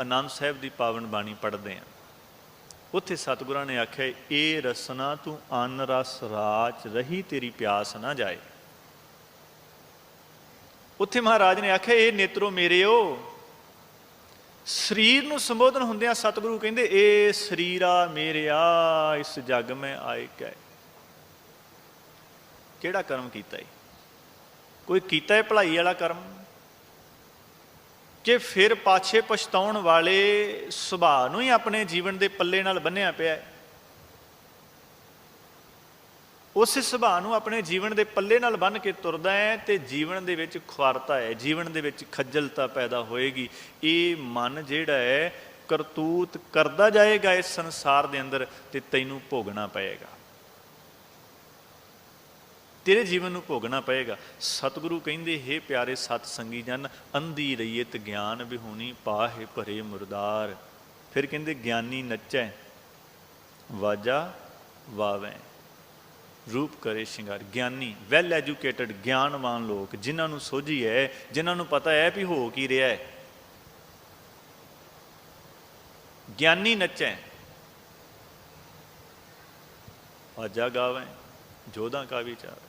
ਆਨੰਦ ਸਾਹਿਬ ਦੀ ਪਾਵਨ ਬਾਣੀ ਪੜ੍ਹਦੇ ਹਾਂ। ਉੱਥੇ ਸਤਿਗੁਰਾਂ ਨੇ ਆਖਿਆ ਇਹ ਰਸਨਾ ਤੂੰ ਅਨ ਰਸ ਰਾਚ ਰਹੀ ਤੇਰੀ ਪਿਆਸ ਨਾ ਜਾਏ। ਉੱਥੇ ਮਹਾਰਾਜ ਨੇ ਆਖਿਆ ਇਹ ਨੇਤਰੋ ਮੇਰਿਓ, ਸਰੀਰ ਨੂੰ ਸੰਬੋਧਨ ਹੁੰਦਿਆਂ ਸਤਿਗੁਰੂ ਕਹਿੰਦੇ ਇਹ ਸਰੀਰਾ ਮੇਰਿਆ, ਇਸ ਜਗ ਮੈਂ ਆਏ ਕੈ। ਕਿਹੜਾ ਕਰਮ ਕੀਤਾ ਈ ਕੋਈ ਕੀਤਾ ਹੈ ਭਲਾਈ ਵਾਲਾ ਕਰਮ? ਕਿ ਫਿਰ ਪਾਛੇ ਪਛਤਾਉਣ ਵਾਲੇ ਸੁਭਾਅ ਨੂੰ ਹੀ ਆਪਣੇ ਜੀਵਨ ਦੇ ਪੱਲੇ ਨਾਲ ਬੰਨਿਆ ਪਿਆ ਹੈ। ਉਸੇ ਸੁਭਾਅ ਨੂੰ ਆਪਣੇ ਜੀਵਨ ਦੇ ਪੱਲੇ ਨਾਲ ਬੰਨ ਕੇ ਤੁਰਦਾ ਹੈ ਤੇ ਜੀਵਨ ਦੇ ਵਿੱਚ ਖੁਆਰਤਾ ਹੈ, ਜੀਵਨ ਦੇ ਵਿੱਚ ਖੱਜਲਤਾ ਪੈਦਾ ਹੋਏਗੀ। ਇਹ ਮਨ ਜਿਹੜਾ ਹੈ ਕਰਤੂਤ ਕਰਦਾ ਜਾਏਗਾ ਇਸ ਸੰਸਾਰ ਦੇ ਅੰਦਰ ਤੇ ਤੈਨੂੰ ਭੋਗਣਾ ਪਏਗਾ। ਤੇਰੇ ਜੀਵਨ ਨੂੰ ਭੋਗਣਾ ਪਏਗਾ। ਸਤਿਗੁਰੂ ਕਹਿੰਦੇ, ਹੇ ਪਿਆਰੇ ਸਤ ਸੰਗੀ ਜਨ ਅੰਧੀ ਰਈਤ ਗਿਆਨ ਵਿਹੂਣੀ ਪਾਹੇ ਭਰੇ ਮੁਰਦਾਰ। ਫਿਰ ਕਹਿੰਦੇ, ਗਿਆਨੀ ਨੱਚੈ, ਵਾਜਾ ਵਾਵੈ, ਰੂਪ ਕਰੇ ਸ਼ਿੰਗਾਰ। ਗਿਆਨੀ ਵੈਲ ਐਜੂਕੇਟਡ ਗਿਆਨਵਾਨ ਲੋਕ, ਜਿਨ੍ਹਾਂ ਨੂੰ ਸੋਝੀ ਹੈ, ਜਿਨ੍ਹਾਂ ਨੂੰ ਪਤਾ ਹੈ ਵੀ ਹੋ ਕੀ ਰਿਹਾ ਹੈ। ਗਿਆਨੀ ਨੱਚੈ, ਵਾਜਾ ਗਾਵੈ, ਜੋਧਾ ਕਾ ਵਿਚਾਰ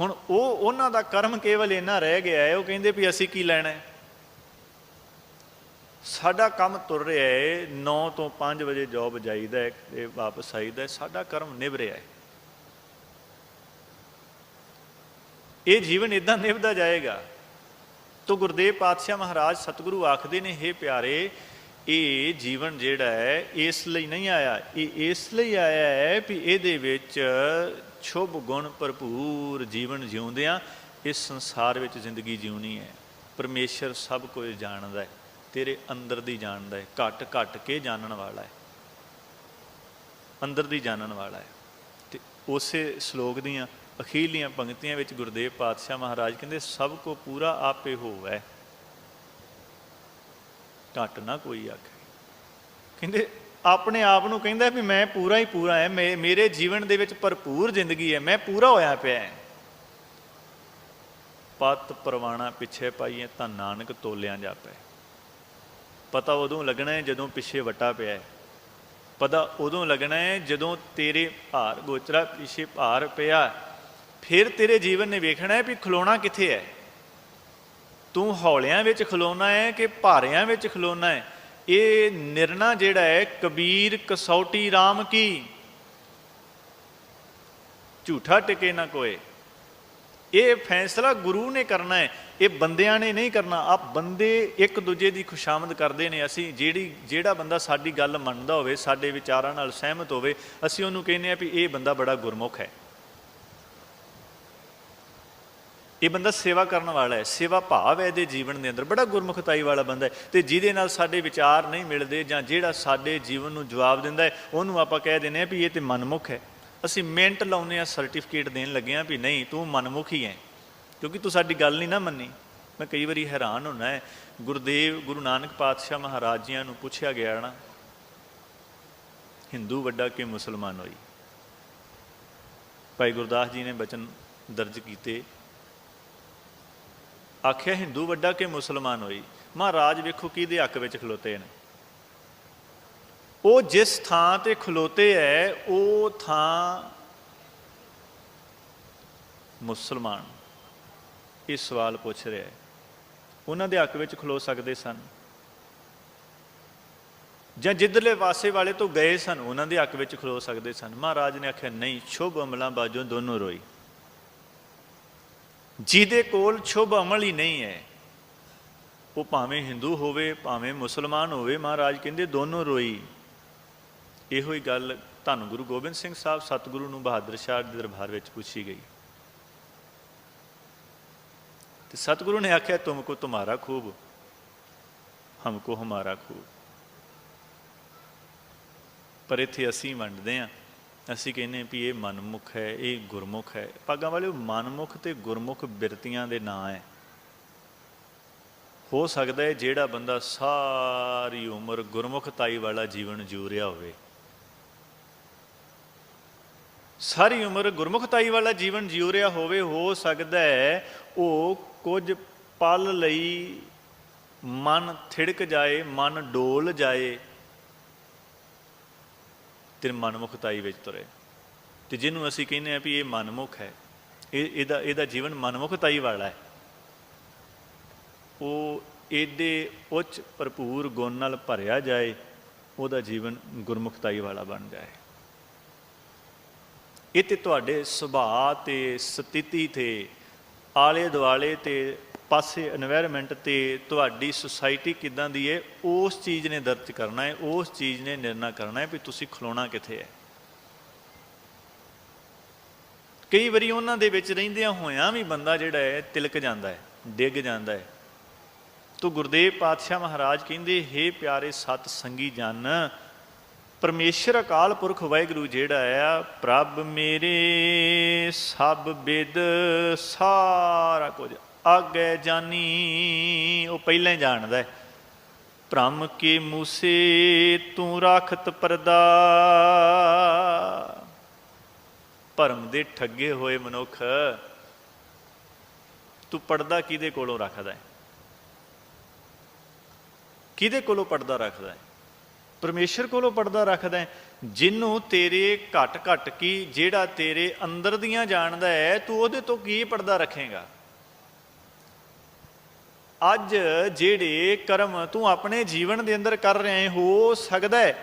ਹੁਣ ਉਹ ਉਹਨਾਂ ਦਾ ਕਰਮ ਕੇਵਲ ਇੰਨਾ ਰਹਿ ਗਿਆ ਹੈ, ਉਹ ਕਹਿੰਦੇ ਵੀ ਅਸੀਂ ਕੀ ਲੈਣਾ ਹੈ? ਸਾਡਾ ਕੰਮ ਤੁਰ ਰਿਹਾ ਹੈ 9 ਤੋਂ 5 ਵਜੇ ਜੌਬ ਜਾਈਦਾ ਹੈ ਤੇ ਵਾਪਸ ਆਈਦਾ ਸਾਡਾ ਕਰਮ ਨਿਭ ਰਿਹਾ ਹੈ। ਇਹ ਜੀਵਨ ਇਦਾਂ ਨਿਭਦਾ ਜਾਏਗਾ। ਤੋ ਗੁਰਦੇਵ ਪਾਤਸ਼ਾਹ ਮਹਾਰਾਜ ਸਤਿਗੁਰੂ ਆਖਦੇ ਨੇ, ਹੇ ਪਿਆਰੇ, ਇਹ ਜੀਵਨ ਜਿਹੜਾ ਹੈ, ਇਸ ਲਈ ਨਹੀਂ ਆਇਆ। ਇਹ ਇਸ ਲਈ ਆਇਆ ਹੈ ਵੀ ਇਹਦੇ ਵਿੱਚ ਸ਼ੁਭ ਗੁਣ ਭਰਪੂਰ ਜੀਵਨ ਜਿਉਂਦਿਆਂ, ਇਸ ਸੰਸਾਰ ਵਿੱਚ ਜ਼ਿੰਦਗੀ ਜਿਉਣੀ ਹੈ। ਪਰਮੇਸ਼ਰ ਸਭ ਕੁਝ ਜਾਣਦਾ ਹੈ, ਤੇਰੇ ਅੰਦਰ ਦੀ ਜਾਣਦਾ ਹੈ, ਘਟ ਘਟ ਕੇ ਜਾਣਨ ਵਾਲਾ ਹੈ। ਅੰਦਰ ਦੀ ਜਾਣਨ ਵਾਲਾ ਹੈ। ਤੇ ਉਸੇ ਸ਼ਲੋਕ ਦੀਆਂ ਅਖੀਰਲੀਆਂ ਪੰਕਤੀਆਂ ਵਿੱਚ ਗੁਰਦੇਵ ਪਾਤਸ਼ਾਹ ਮਹਾਰਾਜ ਕਹਿੰਦੇ, ਸਭ ਕੋ ਪੂਰਾ ਆਪੇ ਹੋਵੈ। ਘਟ ਨਾ ਕੋਈ ਆਖੇ। ਕਹਿੰਦੇ ਆਪਣੇ ਆਪ ਨੂੰ ਕਹਿੰਦਾ ਵੀ ਮੈਂ ਪੂਰਾ ਹੀ ਪੂਰਾ ਹੈ, ਮੇ- ਮੇਰੇ ਜੀਵਨ ਦੇ ਵਿੱਚ ਭਰਪੂਰ ਜ਼ਿੰਦਗੀ ਹੈ, ਮੈਂ ਪੂਰਾ ਹੋਇਆ ਪਿਆ ਹਾਂ। ਪਤ ਪਰਵਾਣਾ ਪਿੱਛੇ ਪਾਈਏ ਤਾਂ ਨਾਨਕ ਤੋਲਿਆਂ ਜਾਪੈ ਪਤਾ ਉਦੋਂ ਲੱਗਣਾ ਹੈ ਜਦੋਂ ਪਿੱਛੇ ਵਟਾ ਪਿਆ ਹੈ। ਪਤਾ ਉਦੋਂ ਲੱਗਣਾ ਹੈ ਜਦੋਂ ਤੇਰੇ ਭਾਰ, ਗੋਚਰਾ ਪਿੱਛੇ ਭਾਰ ਪਿਆ ਫਿਰ ਤੇਰੇ ਜੀਵਨ ਨੇ ਵੇਖਣਾ ਹੈ ਵੀ ਖਲੋਣਾ ਕਿੱਥੇ ਹੈ। ਤੂੰ ਹੌਲਿਆਂ ਵਿੱਚ ਖਲੋਣਾ ਹੈ ਕਿ ਭਾਰਿਆਂ ਵਿੱਚ ਖਲੋਣਾ ਹੈ? ਇਹ ਨਿਰਣਾ ਜਿਹੜਾ ਹੈ, ਕਬੀਰ ਕਸੌਟੀ RAM ਕੀ? ਝੂਠਾ ਟਿਕੇ ਨਾ ਕੋਏ। ਇਹ ਫੈਸਲਾ ਗੁਰੂ ਨੇ ਕਰਨਾ ਹੈ, ਇਹ ਬੰਦਿਆਂ ਨੇ ਨਹੀਂ ਕਰਨਾ। ਆ ਬੰਦੇ ਇੱਕ ਦੂਜੇ ਦੀ ਖੁਸ਼ਾਮਦ ਕਰਦੇ ਨੇ। ਅਸੀਂ ਜਿਹੜੀ, ਜਿਹੜਾ ਬੰਦਾ ਸਾਡੀ ਗੱਲ ਮੰਨਦਾ ਹੋਵੇ, ਸਾਡੇ ਵਿਚਾਰਾਂ ਨਾਲ ਸਹਿਮਤ ਹੋਵੇ, ਅਸੀਂ ਉਹਨੂੰ ਕਹਿੰਦੇ ਆ ਵੀ ਇਹ ਬੰਦਾ ਬੜਾ ਗੁਰਮੁਖ ਹੈ। ਇਹ ਬੰਦਾ ਸੇਵਾ ਕਰਨ ਵਾਲਾ ਹੈ, ਸੇਵਾ ਭਾਵ ਹੈ ਇਹਦੇ ਜੀਵਨ ਦੇ ਅੰਦਰ, ਬੜਾ ਗੁਰਮੁਖਤਾਈ ਵਾਲਾ ਬੰਦਾ ਹੈ ਤੇ ਜਿਹਦੇ ਨਾਲ ਸਾਡੇ ਵਿਚਾਰ ਨਹੀਂ ਮਿਲਦੇ ਜਾਂ ਜਿਹੜਾ ਸਾਡੇ ਜੀਵਨ ਨੂੰ ਜਵਾਬ ਦਿੰਦਾ ਹੈ, ਉਹਨੂੰ ਆਪਾਂ ਕਹਿ ਦਿੰਦੇ ਆ ਵੀ ਇਹ ਤੇ ਮਨਮੁਖ ਹੈ। ਅਸੀਂ ਮਿੰਟ ਲਾਉਨੇ ਆ ਸਰਟੀਫਿਕੇਟ ਦੇਣ ਲੱਗੇ ਆ ਵੀ ਨਹੀਂ, ਤੂੰ ਮਨਮੁਖ ਹੀ ਹੈ, ਕਿਉਂਕਿ ਤੂੰ ਸਾਡੀ ਗੱਲ ਨਹੀਂ ਨਾ ਮੰਨੀ। ਮੈਂ ਕਈ ਵਾਰੀ ਹੈਰਾਨ ਹੁੰਦਾ ਹੈ, ਗੁਰਦੇਵ ਗੁਰੂ ਨਾਨਕ ਪਾਤਸ਼ਾਹ ਮਹਾਰਾਜ ਜੀਆਂ ਨੂੰ ਪੁੱਛਿਆ ਗਿਆ ਨਾ, ਹਿੰਦੂ ਵੱਡਾ ਕਿ ਮੁਸਲਮਾਨ ਹੋਈ? ਭਾਈ ਗੁਰਦਾਸ ਜੀ ਨੇ ਬਚਨ ਦਰਜ ਕੀਤੇ ਆਖਿਆ, ਹਿੰਦੂ ਵੱਡਾ ਕਿ ਮੁਸਲਮਾਨ ਹੋਈ? ਮਹਾਰਾਜ ਵੇਖੋ ਕਿਹਦੇ ਹੱਕ ਵਿੱਚ ਖਲੋਤੇ ਨੇ ਉਹ ਜਿਸ ਥਾਂ ਤੇ ਖਲੋਤੇ ਐ, ਉਹ ਥਾਂ ਮੁਸਲਮਾਨ ਇਹ ਸਵਾਲ ਪੁੱਛ ਰਿਹਾ ਹੈ। ਉਹਨਾਂ ਦੇ ਹੱਕ ਵਿੱਚ ਖਲੋ ਸਕਦੇ ਸਨ? ਜਾਂ ਜਿੱਧਰਲੇ ਪਾਸੇ ਵਾਲੇ ਤੋਂ ਗਏ ਸਨ, ਉਹਨਾਂ ਦੇ ਹੱਕ ਵਿੱਚ ਖਲੋ ਸਕਦੇ ਸਨ? ਮਹਾਰਾਜ ਨੇ ਆਖਿਆ, ਨਹੀਂ, ਸ਼ੁਭ ਅਮਲਾਂ ਬਾਝੋਂ ਦੋਨੋਂ ਰੋਈ। ਜਿਹਦੇ ਕੋਲ ਸ਼ੁਭ ਅਮਲ ਹੀ ਨਹੀਂ ਹੈ, ਉਹ ਭਾਵੇਂ ਹਿੰਦੂ ਹੋਵੇ, ਭਾਵੇਂ ਮੁਸਲਮਾਨ ਹੋਵੇ, ਮਹਾਰਾਜ ਕਹਿੰਦੇ ਦੋਨੋਂ ਰੋਈ। ਇਹੋ ਹੀ ਗੱਲ ਧੰਨ ਗੁਰੂ ਗੋਬਿੰਦ ਸਿੰਘ ਸਾਹਿਬ ਸਤਿਗੁਰੂ ਨੂੰ ਬਹਾਦਰ ਸ਼ਾਹ ਦੇ ਦਰਬਾਰ ਵਿੱਚ ਪੁੱਛੀ ਗਈ। ਤੇ ਸਤਿਗੁਰੂ ਨੇ ਆਖਿਆ ਤੁਮਕੋ ਤੁਮਾਰਾ ਖੂਬ ਹਮਕੋ ਹਮਾਰਾ ਖੂਬ। ਪਰ ਇੱਥੇ ਅਸੀਂ ਵੰਡਦੇ ਹਾਂ। ਅਸੀਂ ਕਹਿੰਦੇ ਵੀ ਇਹ ਮਨਮੁਖ ਹੈ, ਇਹ ਗੁਰਮੁਖ ਹੈ। ਭਾਗਾਂ ਵਾਲੇ ਮਨਮੁਖ ਤੇ ਗੁਰਮੁਖ ਬਿਰਤੀਆਂ ਦੇ ਨਾਂ ਹੈ। ਹੋ ਸਕਦਾ ਹੈ ਜਿਹੜਾ ਬੰਦਾ ਸਾਰੀ ਉਮਰ ਗੁਰਮੁਖਤਾਈ ਵਾਲਾ ਜੀਵਨ ਜੂ ਰਿਹਾ ਹੋਵੇ। ਸਾਰੀ ਉਮਰ ਗੁਰਮੁਖਤਾਈ ਵਾਲਾ ਜੀਵਨ ਜਿਉ ਰਿਹਾ ਹੋਵੇ, ਹੋ ਸਕਦਾ ਹੈ ਉਹ ਕੁਝ ਪਲ ਲਈ ਮਨ ਥਿੜਕ ਜਾਏ, ਮਨ ਡੋਲ ਜਾਏ। ਤੇ ਮਨਮੁਖਤਾਈ ਵਿੱਚ ਤੁਰੇ। ਤੇ ਜਿਹਨੂੰ ਅਸੀਂ ਕਹਿੰਦੇ ਆ ਵੀ ਇਹ ਮਨਮੁਖ ਹੈ, ਇਹ ਇਹਦਾ ਇਹਦਾ ਜੀਵਨ ਮਨਮੁਖਤਾਈ ਵਾਲਾ ਹੈ। ਉਹ ਇਹਦੇ ਉੱਚ ਭਰਪੂਰ ਗੁਣ ਨਾਲ ਭਰਿਆ ਜਾਏ, ਉਹਦਾ ਜੀਵਨ ਗੁਰਮੁਖਤਾਈ ਵਾਲਾ ਬਣ ਜਾਏ। ਇਹ ਤੇ ਤੁਹਾਡੇ ਸੁਭਾਅ ਤੇ ਸਥਿਤੀ ਤੇ ਆਲੇ ਦੁਆਲੇ ਤੇ ਪਾਸੇ এনवायरमेंट ਤੇ ਤੁਹਾਡੀ ਸੁਸਾਇਟੀ ਕਿਦਾਂ ਦੀ ਹੈ ਉਸ ਚੀਜ਼ ਨੇ ਦਰਜ ਕਰਨਾ ਹੈ ਉਸ ਚੀਜ਼ ਨੇ ਨਿਰਣਾ ਕਰਨਾ ਹੈ ਵੀ ਤੁਸੀਂ ਖਲੋਣਾ ਕਿੱਥੇ ਹੈ ਕਈ ਵਾਰੀ ਉਹਨਾਂ ਦੇ ਵਿੱਚ ਰਹਿੰਦਿਆਂ ਹੋਇਆਂ ਵੀ ਬੰਦਾ ਜਿਹੜਾ ਹੈ ਤਿਲਕ ਜਾਂਦਾ ਹੈ ਡਿੱਗ ਜਾਂਦਾ ਹੈ ਤੋ ਗੁਰਦੇਵ ਪਾਤਸ਼ਾਹ ਮਹਾਰਾਜ ਕਹਿੰਦੇ हे ਪਿਆਰੇ ਸਤ ਸੰਗੀ ਜਨ, ਪਰਮੇਸ਼ਰ ਅਕਾਲ ਪੁਰਖ ਵਾਹਿਗੁਰੂ ਜਿਹੜਾ ਆ ਪ੍ਰਭ ਮੇਰੇ ਸਭ ਬਿਦ ਸਾਰਾ ਕੁਝ। ਆਗੇ ਜਾਨੀ, ਉਹ ਪਹਿਲਾਂ ਹੀ ਜਾਣਦਾ ਹੈ। ਭ੍ਰਮ ਕੇ ਮੂਸੇ ਤੂੰ ਰਾਖਤ ਪਰਦਾ। ਭਰਮ ਦੇ ਠੱਗੇ ਹੋਏ ਮਨੁੱਖ, ਤੂੰ ਪਰਦਾ ਕਿਹਦੇ ਕੋਲੋਂ ਰੱਖਦਾ ਹੈ? ਕਿਹਦੇ ਕੋਲੋਂ ਪਰਦਾ ਰੱਖਦਾ ਹੈ? ਪਰਮੇਸ਼ਰ ਕੋਲੋਂ ਪਰਦਾ ਰੱਖਦਾ ਹੈ। ਜਿਹਨੂੰ ਤੇਰੇ ਘਟ ਘਟ ਕੀ ਜਿਹੜਾ ਤੇਰੇ ਅੰਦਰ ਦੀਆਂ ਜਾਣਦਾ ਹੈ, ਤੂੰ ਉਹਦੇ ਤੋਂ ਕੀ ਪਰਦਾ ਰੱਖੇਗਾ? ਅੱਜ ਜਿਹੜੇ ਕਰਮ ਤੂੰ ਆਪਣੇ ਜੀਵਨ ਦੇ ਅੰਦਰ ਕਰ ਰਿਹਾ ਹੋ ਸਕਦਾ ਹੈ।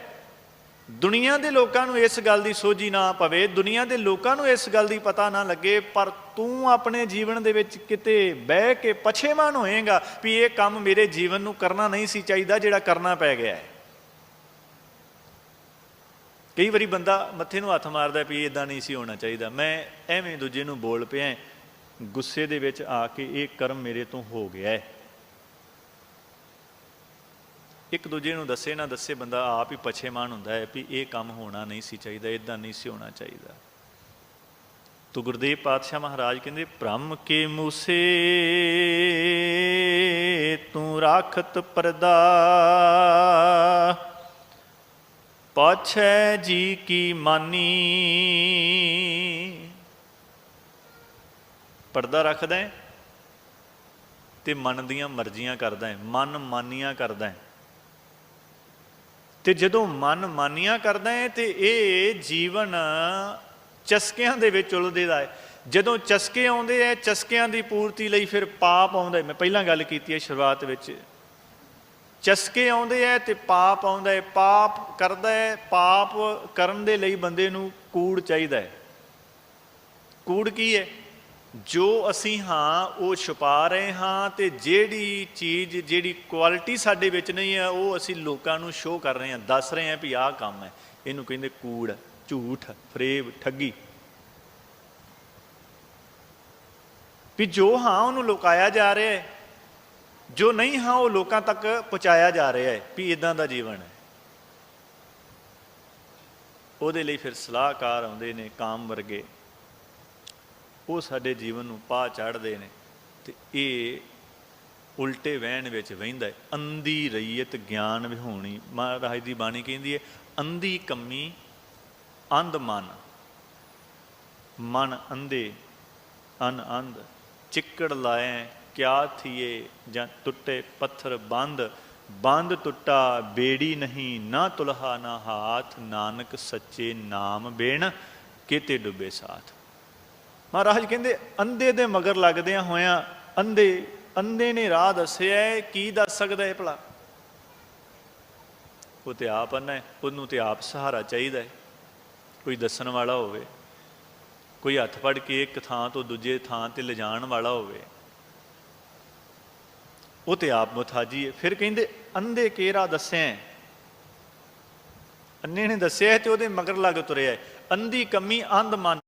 ਦੁਨੀਆ ਦੇ ਲੋਕਾਂ ਨੂੰ ਇਸ ਗੱਲ ਦੀ ਸੋਝੀ ਨਾ ਪਵੇ, ਦੁਨੀਆ ਦੇ ਲੋਕਾਂ ਨੂੰ ਇਸ ਗੱਲ ਦੀ ਪਤਾ ਨਾ ਲੱਗੇ, ਪਰ ਤੂੰ ਆਪਣੇ ਜੀਵਨ ਦੇ ਵਿੱਚ ਕਿਤੇ ਬਹਿ ਕੇ ਪਛੇਮਾਨ ਹੋਏਗਾ ਵੀ ਇਹ ਕੰਮ ਮੇਰੇ ਜੀਵਨ ਨੂੰ ਕਰਨਾ ਨਹੀਂ ਸੀ ਚਾਹੀਦਾ ਜਿਹੜਾ ਕਰਨਾ ਪੈ ਗਿਆ ਹੈ। ਕਈ ਵਾਰੀ ਬੰਦਾ ਮੱਥੇ ਨੂੰ ਹੱਥ ਮਾਰਦਾ ਵੀ ਇਦਾਂ ਨਹੀਂ ਸੀ ਹੋਣਾ ਚਾਹੀਦਾ। ਮੈਂ ਐਵੇਂ ਦੂਜੇ ਨੂੰ ਬੋਲ ਪਿਆ ਗੁੱਸੇ ਦੇ ਵਿੱਚ ਆ ਕੇ ਇਹ ਕਰਮ ਮੇਰੇ ਤੋਂ ਹੋ ਗਿਆ ਹੈ। ਇੱਕ ਦੂਜੇ ਨੂੰ ਦੱਸੇ ਨਾ ਦੱਸੇ ਬੰਦਾ ਆਪ ਹੀ ਪਛੇਮਾਨ ਹੁੰਦਾ ਹੈ ਵੀ ਇਹ ਕੰਮ ਹੋਣਾ ਨਹੀਂ ਸੀ ਚਾਹੀਦਾ ਇਦਾਂ ਨਹੀਂ ਸੀ ਹੋਣਾ ਚਾਹੀਦਾ। ਤੋ ਗੁਰਦੇਵ ਪਾਤਸ਼ਾਹ ਮਹਾਰਾਜ ਕਹਿੰਦੇ, ਭ੍ਰਮ ਕੇ ਮੂਸੇ ਤੂੰ ਰਾਖਤ ਪਰਦਾ। ਪਾਛੈ ਜੀ ਕੀ ਮਾਨੀ? ਪਰਦਾ ਰੱਖਦਾ ਹੈ ਤੇ ਮਨ ਦੀਆਂ ਮਰਜ਼ੀਆਂ ਕਰਦਾ ਹੈ, ਮਨ ਮਾਨੀਆਂ ਕਰਦਾ ਹੈ। ਤੇ ਜਦੋਂ ਮਨ ਮਾਨੀਆਂ ਕਰਦਾ ਹੈ ਤੇ ਇਹ ਜੀਵਨ ਚਸਕਿਆਂ ਦੇ ਵਿੱਚ ਉਲਝਦਾ ਹੈ। ਜਦੋਂ ਚਸਕੇ ਆਉਂਦੇ ਐ ਚਸਕਿਆਂ ਦੀ ਪੂਰਤੀ ਲਈ ਫਿਰ ਪਾਪ ਆਉਂਦਾ ਹੈ। ਮੈਂ ਪਹਿਲਾਂ ਗੱਲ ਕੀਤੀ ਹੈ ਸ਼ੁਰੂਆਤ ਵਿੱਚ। ਚਸਕੇ ਆਉਂਦੇ ਐ ਤੇ ਪਾਪ ਆਉਂਦਾ ਹੈ। ਪਾਪ ਕਰਦਾ ਹੈ, ਪਾਪ ਕਰਨ ਦੇ ਲਈ ਬੰਦੇ ਨੂੰ ਕੂੜ ਚਾਹੀਦਾ ਹੈ। ਕੂੜ ਕੀ ਹੈ? ਜੋ ਅਸੀਂ ਹਾਂ, ਉਹ ਛੁਪਾ ਰਹੇ ਹਾਂ ਤੇ ਜਿਹੜੀ ਚੀਜ਼, ਜਿਹੜੀ ਕੁਆਲਿਟੀ ਸਾਡੇ ਵਿੱਚ ਨਹੀਂ ਹੈ, ਉਹ ਅਸੀਂ ਲੋਕਾਂ ਨੂੰ ਸ਼ੋਅ ਕਰ ਰਹੇ ਹਾਂ, ਦੱਸ ਰਹੇ ਹਾਂ ਵੀ ਆਹ ਕੰਮ ਹੈ। ਇਹਨੂੰ ਕਹਿੰਦੇ ਕੂੜ, ਝੂਠ, ਫਰੇਬ, ਠੱਗੀ। ਵੀ ਜੋ ਹਾਂ, ਉਹਨੂੰ ਲੁਕਾਇਆ ਜਾ ਰਿਹਾ ਹੈ। ਜੋ ਨਹੀਂ ਹਾਂ, ਉਹ ਲੋਕਾਂ ਤੱਕ ਪਹੁੰਚਾਇਆ ਜਾ ਰਿਹਾ ਹੈ ਵੀ ਇਦਾਂ ਦਾ ਜੀਵਨ ਹੈ। ਉਹਦੇ ਲਈ ਫਿਰ ਸਲਾਹਕਾਰ ਆਉਂਦੇ ਨੇ, ਕਾਮ ਵਰਗੇ। ਉਹ ਸਾਡੇ ਜੀਵਨ ਨੂੰ ਪਾ ਚੜਦੇ ਨੇ ਤੇ ਇਹ ਉਲਟੇ ਵਹਿਣ ਵਿੱਚ ਵਹਿੰਦਾ ਹੈ। ਅੰਧੀ ਰਈਅਤ ਗਿਆਨ ਵਿਹੋਣੀ। ਮਹਾਰਾਜ ਦੀ ਬਾਣੀ ਕਹਿੰਦੀ ਹੈ, ਅੰਧੀ ਕੰਮੀ ਅੰਧ ਮਨ। ਮਨ ਅੰਧੇ, ਅਨ ਅੰਧ। ਚਿੱਕੜ ਲਾਏ ਕਿਆ ਥੀਏ ਜਾਂ ਟੁੱਟੇ ਪੱਥਰ ਬੰਦ। ਬੰਦ ਟੁੱਟਾ ਬੇੜੀ ਨਹੀਂ, ਨਾ ਤੁਲਹਾ ਨਾ ਹਾਥ। ਨਾਨਕ ਸੱਚੇ ਨਾਮ ਬੇਣ, ਕਿਤੇ ਡੁੱਬੇ ਸਾਥ। ਮਹਾਰਾਜ ਕਹਿੰਦੇ ਅੰਧੇ ਦੇ ਮਗਰ ਲੱਗਦਿਆਂ ਹੋਇਆਂ ਅੰਧੇ ਅੰਧੇ ਨੇ ਰਾਹ ਦੱਸਿਆ ਹੈ, ਕੀ ਦੱਸ ਸਕਦਾ ਹੈ ਭਲਾ? ਉਹ ਤੇ ਆਪ ਅੰਨਾ ਹੈ ਉਹਨੂੰ ਤੇ ਆਪ ਸਹਾਰਾ ਚਾਹੀਦਾ ਹੈ। ਕੋਈ ਦੱਸਣ ਵਾਲਾ ਹੋਵੇ ਕੋਈ ਹੱਥ ਫੜ ਕੇ ਇੱਕ ਥਾਂ ਤੋਂ ਦੂਜੇ ਥਾਂ ਤੇ ਲਿਜਾਣ ਵਾਲਾ ਹੋਵੇ ਉਹ ਤੇ ਆਪ ਮੁਥਾਜੀ ਹੈ। ਫਿਰ ਕਹਿੰਦੇ ਅੰਧੇ ਕੇਰਾ ਦੱਸਿਆ ਅੰਨੇ ਨੇ ਦੱਸਿਆ ਤੇ ਉਹਦੇ ਮਗਰ ਲੱਗ ਤੁਰਿਆ ਅੰਧੀ ਕਮੀ ਅੰਧ ਮਨ